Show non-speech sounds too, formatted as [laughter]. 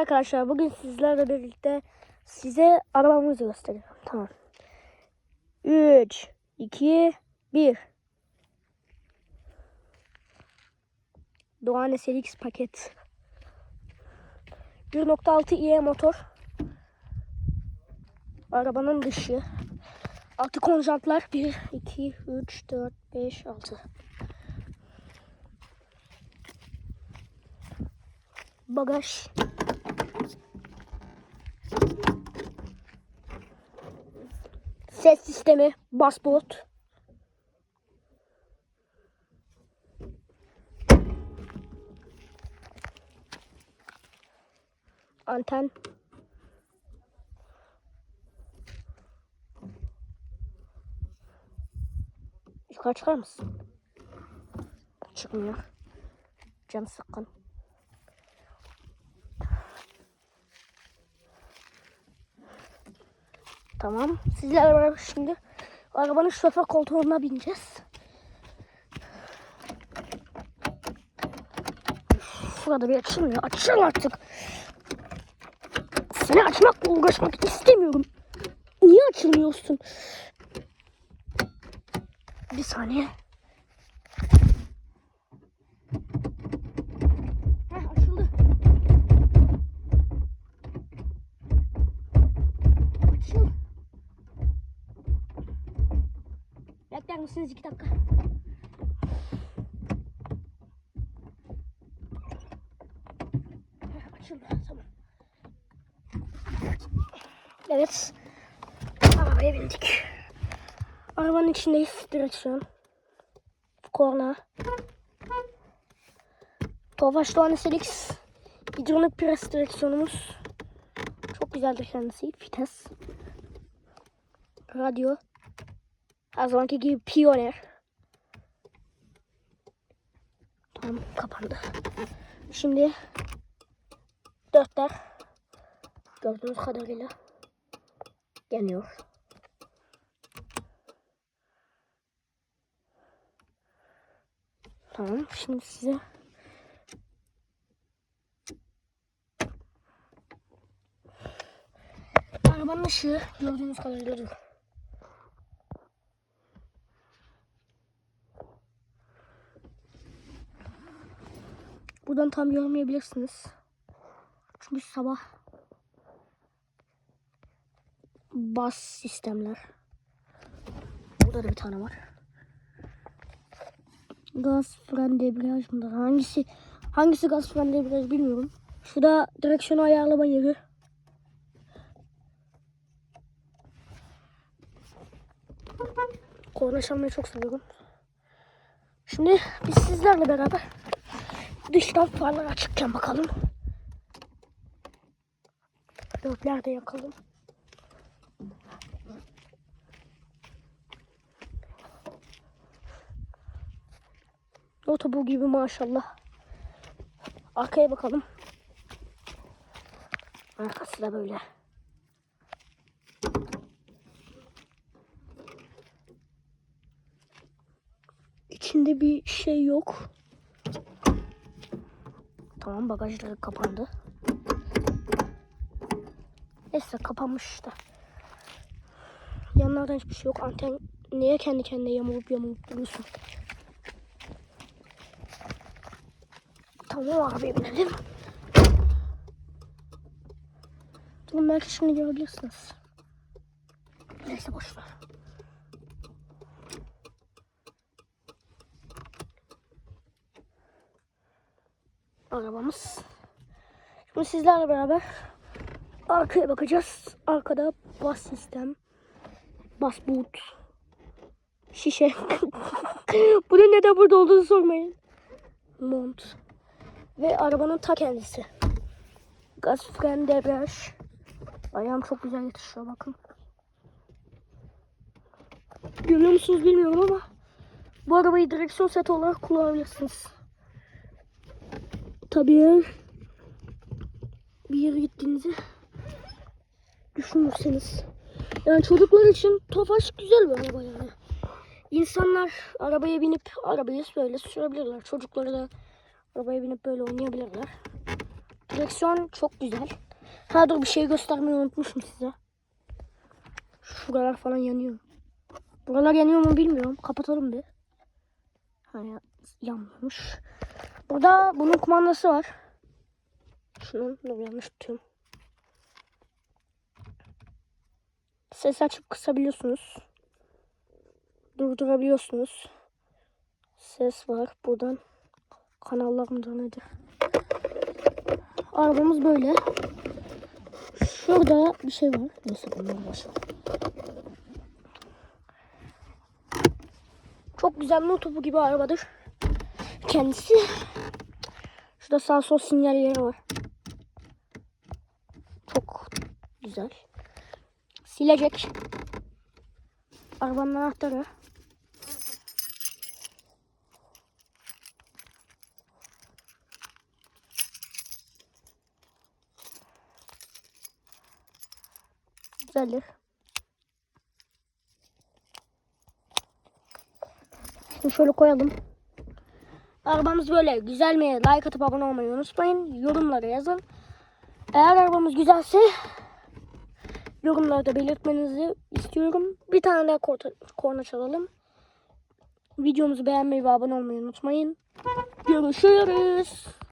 arkadaşlar. Bugün sizlerle birlikte size arabamızı göstereceğim. Tamam. 3, 2, 1. Doğan SLX paket. 1.6 IE motor. Arabanın dışı. Altı konjantlar. 1, 2, 3, 4, 5, 6. Bagaj. Ses sistemi, basbot. Anten. Yukarı çıkar mısın? Çıkmıyor. Cam sıkkın. Tamam. Sizlerle beraber şimdi arabanın şoför koltuğuna bineceğiz. Şurada bir açılmıyor. Açıl artık. Seni açmakla uğraşmak istemiyorum. Niye açılmıyorsun? Bir saniye. Misiniz iki dakika? Açıldı. Tamam. Evet. Arabaya bindik. Arabanın içindeyiz. Direksiyon. Korna. Tofaş Doğan SLX. Hidrolik pres direksiyonumuz. Çok güzeldir kendisi. Vites. Radyo. Her zamanki gibi Pioneer. Tamam kapandı. Şimdi dörtler gördüğünüz kadarıyla yanıyor. Tamam şimdi size arabanın ışığı gördüğünüz kadarıyla dur. Buradan tam görmeyebilirsiniz. Çünkü sabah bas sistemler. Burada da bir tane var. Gaz, fren, debriyaj bunlar. Hangisi hangisi gaz, fren, debriyaj bilmiyorum. Şurada direksiyonu ayarlama yeri. Korna çok seviyorum. Şimdi biz sizlerle beraber dıştan farlar açıkken bakalım. Dörtler de yakalım. Otobur gibi maşallah. Arkaya bakalım. Arkası da böyle. İçinde bir şey yok. Tamam bagajları kapandı. Neyse kapanmış işte. Yanlardan hiçbir şey yok. Anten niye kendi kendine yamulup yamulup duruyorsun? Tamam abi binelim. Bunu belki şimdi görebilirsiniz. Neyse boş Arabamız. Şimdi sizlerle beraber arkaya bakacağız. Arkada bas sistem, bas boot, şişe. [laughs] Bunun neden burada olduğunu sormayın. Mont ve arabanın ta kendisi. Gaz, fren, debriyaj. Ayağım çok güzel yetişiyor bakın. Görüyor musunuz bilmiyorum ama bu arabayı direksiyon seti olarak kullanabilirsiniz. Tabii bir yere gittiğinizi düşünürseniz. Yani çocuklar için Tofaş güzel bir araba yani. İnsanlar arabaya binip arabayı böyle sürebilirler. Çocukları da arabaya binip böyle oynayabilirler. Direksiyon çok güzel. Ha dur bir şey göstermeyi unutmuşum size. Şuralar falan yanıyor. Buralar yanıyor mu bilmiyorum. Kapatalım bir. Ha ya, yanmıyormuş. Burada bunun kumandası var. Şunun dur yanlış tutuyorum. Ses açıp kısabiliyorsunuz. Durdurabiliyorsunuz. Ses var. Buradan kanallar mıdır nedir? Arabamız böyle. Şurada bir şey var. Neyse bunları başlayalım. Çok güzel nur topu gibi arabadır. Kendisi. Şurada sağ sol sinyal yeri var. Çok güzel. Silecek. Arabanın anahtarı. Güzeldir. Şunu şöyle koyalım. Arabamız böyle güzel mi? Like atıp abone olmayı unutmayın. Yorumlara yazın. Eğer arabamız güzelse yorumlarda belirtmenizi istiyorum. Bir tane daha korna, korna çalalım. Videomuzu beğenmeyi ve abone olmayı unutmayın. Görüşürüz.